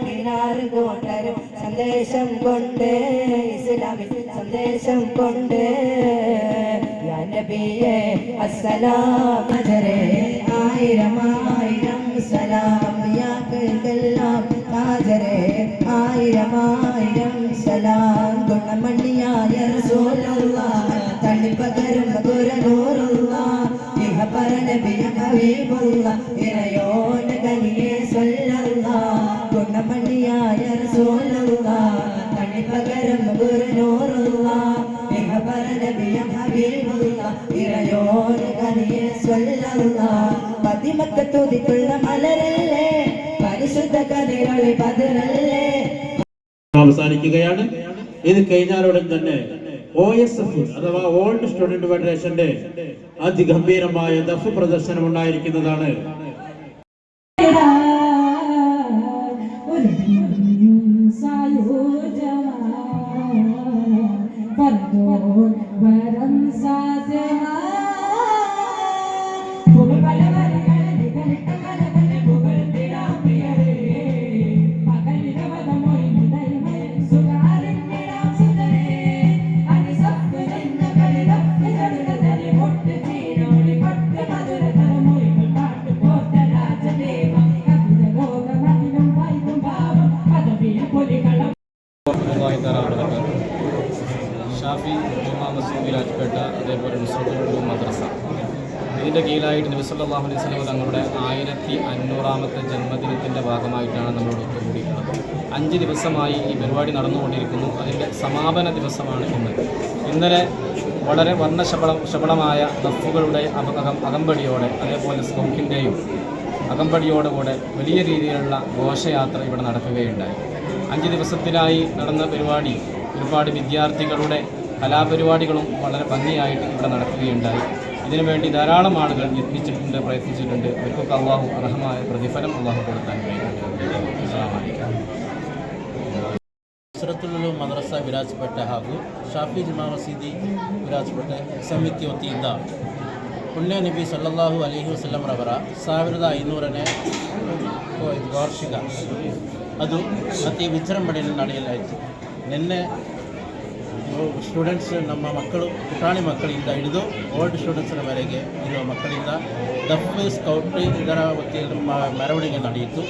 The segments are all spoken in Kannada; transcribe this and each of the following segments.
പതിനാറ് കോട്ടരും സന്ദേശം കൊണ്ട് ഇസ്ലാമിൽ സന്ദേശം കൊണ്ട്. യാ നബിയേ അസ്സലാം അജരേ തുതിക്കുള്ള മലരല്ലേ? പരിശുദ്ധ കതിരളി പതിരല്ലേ? അവസാനിക്കുകയാണ്. ഇത് കഴിഞ്ഞാലുടൻ തന്നെ ഒ എസ് എഫ് അഥവാ ഓൾഡ് സ്റ്റുഡന്റ് ഫെഡറേഷന്റെ അതിഗംഭീരമായ ദഫ് പ്രദർശനം ഉണ്ടായിരിക്കുന്നതാണ്. രാജ്പേട്ട അതേപോലെ നുസ്രത്തുൽ മദ്രസ. ഇതിന്റെ കീഴിലായിട്ട് നബിസല്ലാഹു അലൈഹി സ്വലം തങ്ങളുടെ ആയിരത്തി അഞ്ഞൂറാമത്തെ ജന്മദിനത്തിന്റെ ഭാഗമായിട്ടാണ് നമ്മളോട് ഒത്തുകൂടിയിട്ടുള്ളത്. അഞ്ച് ദിവസമായി ഈ പരിപാടി നടന്നുകൊണ്ടിരിക്കുന്നു. അതിന്റെ സമാപന ദിവസമാണ് ഇന്ന്. ഇന്നലെ വളരെ വർണശബള ശബളമായ ദഫുകളുടെ അകം അകമ്പടിയോടെ അതേപോലെ സ്കൗട്ടിന്റെയും അകമ്പടിയോടുകൂടെ വലിയ രീതിയിലുള്ള ഘോഷയാത്ര ഇവിടെ നടക്കുകയുണ്ടായി. അഞ്ച് ദിവസത്തിനായി നടന്ന പരിപാടി ഒരുപാട് വിദ്യാർത്ഥികളുടെ കലാപരിപാടികളും വളരെ ഭംഗിയായിട്ട് ഇവിടെ നടക്കുകയുണ്ടായി ഇതിനുവേണ്ടി ധാരാളം ആളുകൾ യത്നിച്ചിട്ടുണ്ട് പ്രയത്നിച്ചിട്ടുണ്ട് അവർക്കൊക്കെ അള്ളാഹു അർഹമായ പ്രതിഫലം അള്ളാഹു കൊടുക്കാൻ കഴിയുന്നുണ്ട് അസ്സലാമു അലൈക്കും ನಸರತುಲ್ಲು ಮದ್ರಸಾ ವಿರಾಜಪೇಟೆ ಹಾಗೂ ಶಾಫಿ ಜಮಾ ಮಸೀದಿ ವಿರಾಜಪೇಟೆ ಸಮಿತಿ ವತಿಯಿಂದ ಪುಣ್ಯ ನಬಿ ಸಲ್ಲಲ್ಲಾಹು ಅಲಿಹಿ ವಸಲ್ಲಂರವರ ಸಾವಿರದ ಐನೂರನೇ ವಾರ್ಷಿಕ ಅದು ಅತಿ ವಿಜೃಂಭಣೆಯಲ್ಲಿ ನಡೆಯಲಾಯಿತು ನಿನ್ನೆ ಸ್ಟೂಡೆಂಟ್ಸ್ ನಮ್ಮ ಮಕ್ಕಳು, ಪುಟಾಣಿ ಮಕ್ಕಳಿಂದ ಹಿಡಿದು ಓಲ್ಡ್ ಸ್ಟೂಡೆಂಟ್ಸ್ನವರೆಗೆ ಇರುವ ಮಕ್ಕಳಿಂದ ದಫ್ ಸ್ಕೌಟ್ ಇದರ ವತಿಯಲ್ಲಿ ನಮ್ಮ ಮೆರವಣಿಗೆ ನಡೆಯಿತು.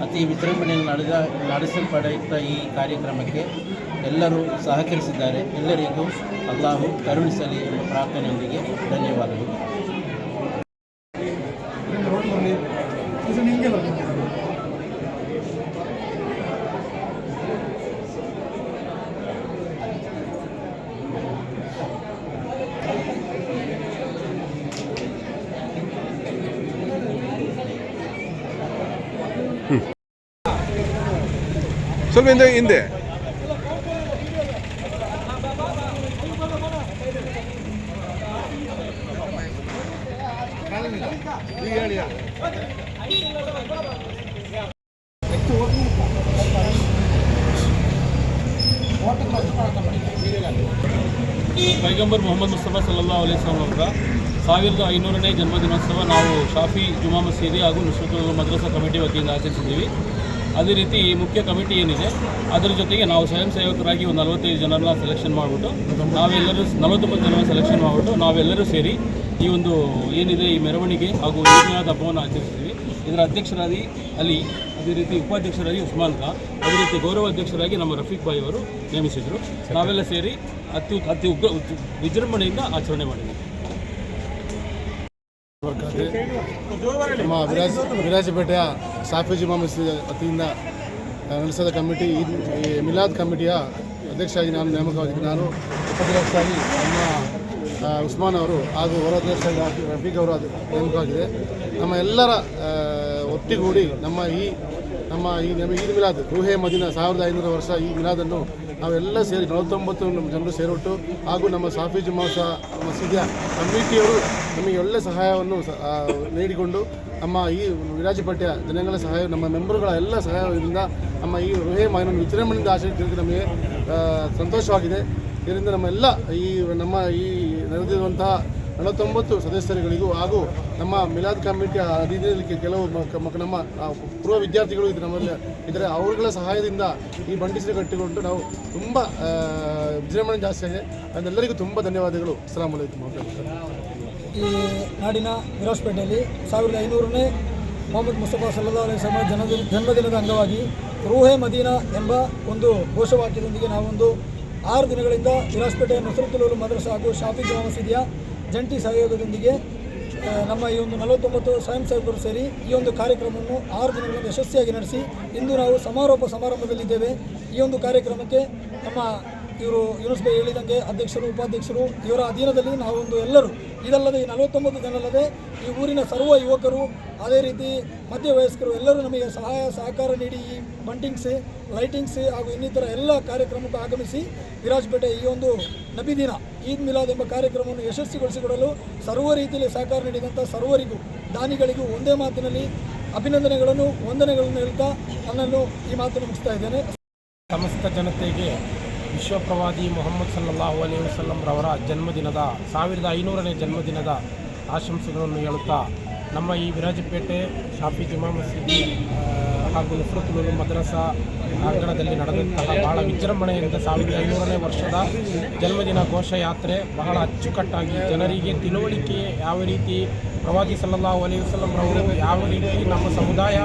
ಅತಿ ವಿಜೃಂಭಣೆಯಲ್ಲಿ ನಡೆದ ನಡೆಸಲ್ಪಡುತ್ತ ಈ ಕಾರ್ಯಕ್ರಮಕ್ಕೆ ಎಲ್ಲರೂ ಸಹಕರಿಸಿದ್ದಾರೆ. ಎಲ್ಲರಿಗೂ ಅಲ್ಲಾಹು ಕರುಣಿಸಲಿ ಎಂಬ ಪ್ರಾರ್ಥನೆಯೊಂದಿಗೆ ಧನ್ಯವಾದಗಳು. ಸ್ವಲ್ಪ ಹಿಂದೆ ಹಿಂದೆ. ಪೈಗಂಬರ್ ಮೊಹಮ್ಮದ್ ಮುಸ್ತಫಾ ಸಲ್ಲಾ ಅಲೈಸ್ಲಾಂ ಅವರ ಸಾವಿರದ ಐನೂರನೇ ಜನ್ಮದಿನೋತ್ಸವ ನಾವು ಶಾಫಿ ಜುಮಾ ಮಸೀದಿ ಹಾಗೂ ನುಸ್ರತ್ ಮದ್ರಸಾ ಕಮಿಟಿ ವತಿಯಿಂದ ಆಚರಿಸಿದ್ದೀವಿ. ಅದೇ ರೀತಿ ಈ ಮುಖ್ಯ ಕಮಿಟಿ ಏನಿದೆ, ಅದರ ಜೊತೆಗೆ ನಾವು ಸ್ವಯಂ ಸೇವಕರಾಗಿ ಒಂದು ನಲವತ್ತೈದು ಜನರನ್ನ ಸೆಲೆಕ್ಷನ್ ಮಾಡಿಬಿಟ್ಟು, ನಾವೆಲ್ಲರೂ ನಲವತ್ತೊಂಬತ್ತು ಜನ ಸೆಲೆಕ್ಷನ್ ಮಾಡಿಬಿಟ್ಟು, ನಾವೆಲ್ಲರೂ ಸೇರಿ ಈ ಒಂದು ಏನಿದೆ, ಈ ಮೆರವಣಿಗೆ ಹಾಗೂ ಯೋಜನೆಯಾದ ಹಬ್ಬವನ್ನು ಆಚರಿಸ್ತೀವಿ. ಇದರ ಅಧ್ಯಕ್ಷರಾಗಿ ಅಲಿ ಅದೇ ರೀತಿ ಉಪಾಧ್ಯಕ್ಷರಾಗಿ ಉಸ್ಮಾನ್ ಖಾ ಅದೇ ರೀತಿ ಗೌರವ ಅಧ್ಯಕ್ಷರಾಗಿ ನಮ್ಮ ರಫೀಕ್ ಬಾಯಿ ಅವರು ನೇಮಿಸಿದರು. ನಾವೆಲ್ಲ ಸೇರಿ ಅತಿ ಅತಿ ಉಗ್ರ, ವಿಜೃಂಭಣೆಯಿಂದ ಆಚರಣೆ ಮಾಡಿದ್ದೀವಿ ನಮ್ಮ ವಿರಾಜ್ ವಿರಾಜಪೇಟೆಯ ಸಾಫಿ ಜಿಮಾ ಮಸೀದಿ ವತಿಯಿಂದ ನಡೆಸಿದ ಕಮಿಟಿ, ಈ ಮಿಲಾದ್ ಕಮಿಟಿಯ ಅಧ್ಯಕ್ಷರಾಗಿ ನಾನು ನೇಮಕವಾಗಿದ್ದೆ. ನಾನು ಉಪಾಧ್ಯಕ್ಷರಾಗಿ ನಮ್ಮ ಉಸ್ಮಾನ್ ಅವರು ಹಾಗೂ ಹೊರಾಧ್ಯಕ್ಷರಾಗಿ ರಫಿ- ರಫೀಕ್ ಅವರು ಅದು ನೇಮಕವಾಗಿದೆ ನಮ್ಮ ಎಲ್ಲರ ಒಟ್ಟಿಗೂಡಿ ನಮ್ಮ ಈ ನಮ್ಮ ಈ ನಮ್ಮ ಈದ್ ಮಿಲಾದ್ ರೂಹೆ ಮದಿನ ಸಾವಿರದ ಐನೂರು ವರ್ಷ ಈ ಮಿಲಾದನ್ನು ನಾವೆಲ್ಲ ಸೇರಿ ನಲವತ್ತೊಂಬತ್ತು ನಮ್ಮ ಜನರು ಸೇರಿಬಿಟ್ಟು ಹಾಗೂ ನಮ್ಮ ಸಾಫಿ ಜುಮಾ ಸ- ಮಸೀದಿಯ ಕಮಿಟಿಯವರು ನಮಗೆ ಒಳ್ಳೆ ಸಹಾಯವನ್ನು ನೀಡಿಕೊಂಡು ನಮ್ಮ ಈ ವಿರಾಜಪೇಟೆಯ ಜನಗಳ ಸಹಾಯ, ನಮ್ಮ ಮೆಂಬರ್ಗಳ ಎಲ್ಲ ಸಹಾಯದಿಂದ ನಮ್ಮ ಈ ರುಹೆ ಮಾಯನನ್ನು ವಿಜೃಂಭಣೆಯಿಂದ ಆಚರಿಸಿದ್ದಕ್ಕೆ ನಮಗೆ ಸಂತೋಷವಾಗಿದೆ. ಇದರಿಂದ ನಮ್ಮೆಲ್ಲ ಈ ನಮ್ಮ ಈ ನಡೆದಿರುವಂತಹ ನಲವತ್ತೊಂಬತ್ತು ಸದಸ್ಯರುಗಳಿಗೂ ಹಾಗೂ ನಮ್ಮ ಮಿಲಾದ್ ಕಮಿಟಿಯ ಅಧೀನದಲ್ಲಿ ಕೆಲವು ನಮ್ಮ ಪೂರ್ವ ವಿದ್ಯಾರ್ಥಿಗಳು ಇದು ನಮ್ಮಲ್ಲಿ ಇದ್ದರೆ ಅವರುಗಳ ಸಹಾಯದಿಂದ ಈ ಬಂಡಿಸಿನ ಕಟ್ಟಿಕೊಂಡು ನಾವು ತುಂಬ ವಿಜೃಂಭಣೆ ಜಾಸ್ತಿ ಆಗಿದೆ. ಅದೆಲ್ಲರಿಗೂ ತುಂಬ ಧನ್ಯವಾದಗಳು. ಅಸ್ಸಲಾಂ ವಲೈಕುಮ್ ಈ ನಾಡಿನ ವಿರಾಜ್ಪೇಟೆಯಲ್ಲಿ ಸಾವಿರದ ಐನೂರನೇ ಮೊಹಮ್ಮದ್ ಮುಸ್ತಫಾ ಸಲ್ಲಾ ಅಲೈಹಿಸ್ಲಾಮ ಜನ ಜನ್ಮದಿನದ ಅಂಗವಾಗಿ ರೂಹೆ ಮದೀನಾ ಎಂಬ ಒಂದು ಘೋಷವಾಕ್ಯದೊಂದಿಗೆ ನಾವೊಂದು ಆರು ದಿನಗಳಿಂದ ವಿರಾಜ್ಪೇಟೆಯ ನಸರುತ್ತುಲೂರು ಮದ್ರಸ ಹಾಗೂ ಶಾಫಿ ಜಮಾ ಮಸೀದಿಯ ಜಂಟಿ ಸಹಯೋಗದೊಂದಿಗೆ ನಮ್ಮ ಈ ಒಂದು ನಲವತ್ತೊಂಬತ್ತು ಸ್ವಯಂ ಸೇವಕರು ಸೇರಿ ಈ ಒಂದು ಕಾರ್ಯಕ್ರಮವನ್ನು ಆರು ದಿನಗಳನ್ನು ಯಶಸ್ವಿಯಾಗಿ ನಡೆಸಿ ಇಂದು ನಾವು ಸಮಾರೋಪ ಸಮಾರಂಭದಲ್ಲಿದ್ದೇವೆ. ಈ ಒಂದು ಕಾರ್ಯಕ್ರಮಕ್ಕೆ ನಮ್ಮ ಇವರು ಯೂನಿಸ್ ಬೈ ಹೇಳಿದಂಗೆ ಅಧ್ಯಕ್ಷರು, ಉಪಾಧ್ಯಕ್ಷರು ಇವರ ಅಧೀನದಲ್ಲಿ ನಾವೊಂದು ಎಲ್ಲರೂ, ಇದಲ್ಲದೆ ಈ ನಲವತ್ತೊಂಬತ್ತು ಜನಲ್ಲದೆ ಈ ಊರಿನ ಸರ್ವ ಯುವಕರು, ಅದೇ ರೀತಿ ಮಧ್ಯ ವಯಸ್ಕರು ಎಲ್ಲರೂ ನಮಗೆ ಸಹಾಯ, ಸಹಕಾರ ನೀಡಿ ಈ ಬಂಟಿಂಗ್ಸ್ ಲೈಟಿಂಗ್ಸ್ ಹಾಗೂ ಇನ್ನಿತರ ಎಲ್ಲ ಕಾರ್ಯಕ್ರಮಕ್ಕೂ ಆಗಮಿಸಿ ವಿರಾಜ್ಪೇಟೆ ಈ ಒಂದು ನಬಿದಿನ ಈದ್ ಮಿಲಾದ್ ಎಂಬ ಕಾರ್ಯಕ್ರಮವನ್ನು ಯಶಸ್ವಿಗೊಳಿಸಿಕೊಡಲು ಸರ್ವ ರೀತಿಯಲ್ಲಿ ಸಹಕಾರ ನೀಡಿದಂಥ ಸರ್ವರಿಗೂ, ದಾನಿಗಳಿಗೂ ಒಂದೇ ಮಾತಿನಲ್ಲಿ ಅಭಿನಂದನೆಗಳನ್ನು, ವಂದನೆಗಳನ್ನು ಹೇಳ್ತಾ ನನ್ನನ್ನು ಈ ಮಾತನ್ನು ಮುಗಿಸ್ತಾ ಇದ್ದೇನೆ. ಸಮಸ್ತ ಜನತೆಗೆ ವಿಶ್ವಪ್ರವಾದಿ ಮೊಹಮ್ಮದ್ ಸಲ್ಲಾಹು ಅಲಿ ವಸಲ್ಲಂ ರವರ ಜನ್ಮದಿನದ ಸಾವಿರದ ಐನೂರನೇ ಜನ್ಮದಿನದ ಆಶಂಸೆಗಳನ್ನು ಹೇಳುತ್ತಾ, ನಮ್ಮ ಈ ವಿರಾಜಪೇಟೆ ಶಾಫಿ ಜುಮಾ ಮಸೀದಿ ಹಾಗೂ ನುಫ್ರತ್ಲೂರು ಮದ್ರಸಾ ಅಂಗಣದಲ್ಲಿ ನಡೆದಂತಹ ಬಹಳ ವಿಜೃಂಭಣೆಯಿಂದ ಸಾವಿರದ ಐನೂರನೇ ವರ್ಷದ ಜನ್ಮದಿನ ಘೋಷಯಾತ್ರೆ ಬಹಳ ಅಚ್ಚುಕಟ್ಟಾಗಿ ಜನರಿಗೆ ತಿಳುವಳಿಕೆ ಯಾವ ರೀತಿ ಪ್ರವಾದಿ ಸಲ್ಲಲ್ಲಾಹು ಅಲಿ ವಸಲ್ಲಂ ರವರು ಯಾವ ರೀತಿ ನಮ್ಮ ಸಮುದಾಯ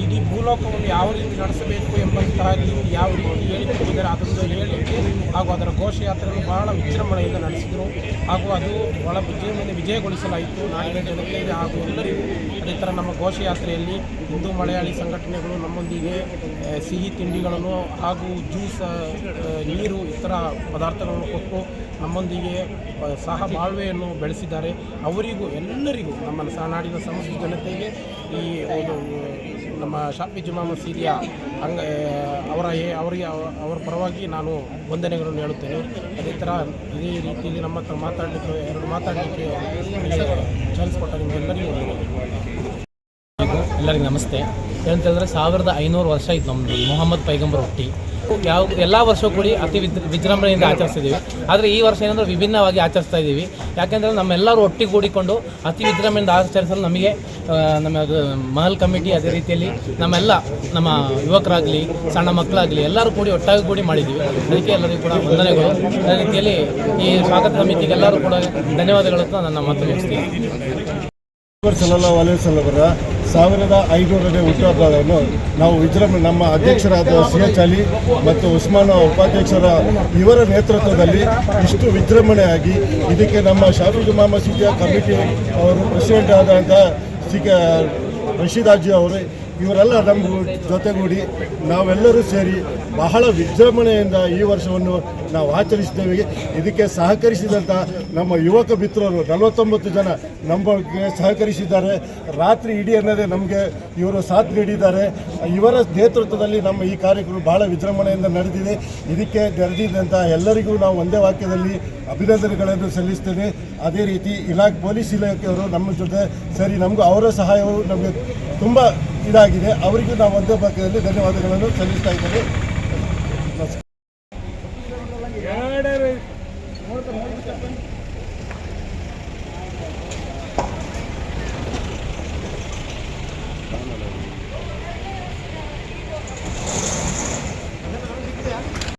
ಇಡೀ ಭೂಲೋಕವನ್ನು ಯಾವ ರೀತಿ ನಡೆಸಬೇಕು ಎಂಬಂತಹ ರೀತಿ ಯಾವ ರೀತಿ ಹೇಳಿಕೊಟ್ಟಿದ್ದಾರೆ ಅದನ್ನು ಹೇಳಿಕೆ ಹಾಗೂ ಅದರ ಘೋಷಯಾತ್ರೆಯನ್ನು ಬಹಳ ವಿಜೃಂಭಣೆಯಿಂದ ನಡೆಸಿದರು. ಹಾಗೂ ಅದು ಬಹಳ ವಿಜೃಂಭಣೆ ವಿಜಯಗೊಳಿಸಲಾಯಿತು. ನಾಡಿನ ಜನತೆಗೆ ಹಾಗೂ ಎಲ್ಲರಿಗೂ ಅದೇ ಥರ ನಮ್ಮ ಘೋಷಯಾತ್ರೆಯಲ್ಲಿ ಹಿಂದೂ ಮಲಯಾಳಿ ಸಂಘಟನೆಗಳು ನಮ್ಮೊಂದಿಗೆ ಸಿಹಿ ತಿಂಡಿಗಳನ್ನು ಹಾಗೂ ಜ್ಯೂಸ್ ನೀರು ಇತರ ಪದಾರ್ಥಗಳನ್ನು ಕೊಟ್ಟು ನಮ್ಮೊಂದಿಗೆ ಸಹ ಬಾಳ್ವೆಯನ್ನು ಬೆಳೆಸಿದ್ದಾರೆ. ಅವರಿಗೂ, ಎಲ್ಲರಿಗೂ ನಮ್ಮ ನಾಡಿನ ಸಮಸ್ತ ಜನತೆಗೆ ಈ ಒಂದು ನಮ್ಮ ಶಾಫಿ ಜುಮಾ ಮಸೀದಿಯ ಅಂಗ ಅವರ ಅವರಿಗೆ, ಅವ- ಅವರ ಪರವಾಗಿ ನಾನು ವಂದನೆಗಳನ್ನು ಹೇಳುತ್ತೇನೆ ಅದೇ ಥರ ಇದೇ ರೀತಿಯಲ್ಲಿ ನಮ್ಮ ಹತ್ರ ಮಾತಾಡಲಿಕ್ಕೆ, ಎರಡು ಮಾತಾಡಲಿಕ್ಕೆ ಚಾನ್ಸ್ ನಿಮಗೆಲ್ಲರಿಗೂ ವಂದನೆಗಳು. ಎಲ್ಲರಿಗೂ ನಮಸ್ತೆ ಏನಂತ ಹೇಳಿದ್ರೆ ಸಾವಿರದ ಐನೂರು ವರ್ಷ ಇತ್ತು ನಮ್ಮದು ಮೊಹಮ್ಮದ್ ಪೈಗಂಬರ್ ಹುಟ್ಟಿ ಯಾವ ಎಲ್ಲ ವರ್ಷ ಕೂಡಿ ಅತಿ ವಿಜ್ ವಿಜೃಂಭಣೆಯಿಂದ ಆಚರಿಸ್ತಿದ್ದೀವಿ. ಆದರೆ ಈ ವರ್ಷ ಏನಂದ್ರೆ ವಿಭಿನ್ನವಾಗಿ ಆಚರಿಸ್ತಾ ಇದ್ದೀವಿ. ಯಾಕೆಂದರೆ ನಮ್ಮೆಲ್ಲರೂ ಒಟ್ಟಿಗೂಡಿಕೊಂಡು ಅತಿ ವಿಜೃಂಭಣೆಯಿಂದ ಆಚರಿಸಲು ನಮಗೆ ನಮ್ಮ ಮಹಲ್ ಕಮಿಟಿ ಅದೇ ರೀತಿಯಲ್ಲಿ ನಮ್ಮೆಲ್ಲ ನಮ್ಮ ಯುವಕರಾಗಲಿ, ಸಣ್ಣ ಮಕ್ಕಳಾಗಲಿ ಎಲ್ಲರೂ ಕೂಡಿ ಒಟ್ಟಾಗಿ ಕೂಡಿ ಮಾಡಿದ್ದೀವಿ. ಅದಕ್ಕೆ ಎಲ್ಲರಿಗೂ ಕೂಡ ವಂದನೆಗಳು. ಅದೇ ರೀತಿಯಲ್ಲಿ ಈ ಸ್ವಾಗತ ಸಮಿತಿಗೆ ಎಲ್ಲರೂ ಕೂಡ ಧನ್ಯವಾದಗಳನ್ನು ನನ್ನ ಮಾತು ಮುಗಿಸ್ತೀನಿ ಸಾವಿರದ ಐನೂರನೇ ಹುಟ್ಟುಹಬ್ಬವನ್ನು ನಾವು ವಿಜೃಂಭ, ನಮ್ಮ ಅಧ್ಯಕ್ಷರಾದ ಸಿ ಎಚ್ ಅಲಿ ಮತ್ತು ಉಸ್ಮಾನ್ ಉಪಾಧ್ಯಕ್ಷರ ಇವರ ನೇತೃತ್ವದಲ್ಲಿ ಇಷ್ಟು ವಿಜೃಂಭಣೆಯಾಗಿ ಇದಕ್ಕೆ ನಮ್ಮ ಶಾಫಿ ಮಹಮ್ಮದ್ ಸಿದ್ದಿಯಾ ಕಮಿಟಿ ಅವರು ಪ್ರೆಸಿಡೆಂಟ್ ಆದಂಥ ಸಿ ಕೆ ರಶೀದಾಜಿ ಅವರು ಇವರೆಲ್ಲ ನಮ್ಮ ಜೊತೆಗೂಡಿ ನಾವೆಲ್ಲರೂ ಸೇರಿ ಬಹಳ ವಿಜೃಂಭಣೆಯಿಂದ ಈ ವರ್ಷವನ್ನು ನಾವು ಆಚರಿಸಿದ್ದೇವೆ. ಇದಕ್ಕೆ ಸಹಕರಿಸಿದಂಥ ನಮ್ಮ ಯುವಕ ಮಿತ್ರರು ನಲವತ್ತೊಂಬತ್ತು ಜನ ನಮ್ಮಗೆ ಸಹಕರಿಸಿದ್ದಾರೆ. ರಾತ್ರಿ ಇಡೀ ಅನ್ನೋದೇ ನಮಗೆ ಇವರು ಸಾಥ್ ನೀಡಿದ್ದಾರೆ. ಇವರ ನೇತೃತ್ವದಲ್ಲಿ ನಮ್ಮ ಈ ಕಾರ್ಯಕ್ರಮ ಬಹಳ ವಿಜೃಂಭಣೆಯಿಂದ ನಡೆದಿದೆ. ಇದಕ್ಕೆ ನೆರೆದಿದ್ದಂಥ ಎಲ್ಲರಿಗೂ ನಾವು ಒಂದೇ ವಾಕ್ಯದಲ್ಲಿ ಅಭಿನಂದನೆಗಳನ್ನು ಸಲ್ಲಿಸ್ತೇವೆ ಅದೇ ರೀತಿ ಇಲಾಖೆ ಪೊಲೀಸ್ ಇಲಾಖೆಯವರು ನಮ್ಮ ಜೊತೆ ಸರಿ ನಮಗೂ ಅವರ ಸಹಾಯವು ನಮಗೆ ತುಂಬ ಇದಾಗಿದೆ. ಅವರಿಗೂ ನಾವು ಒಂದೇ ಭಾಗದಲ್ಲಿ ಧನ್ಯವಾದಗಳನ್ನು ಸಲ್ಲಿಸ್ತಾ ಇದ್ದೇನೆ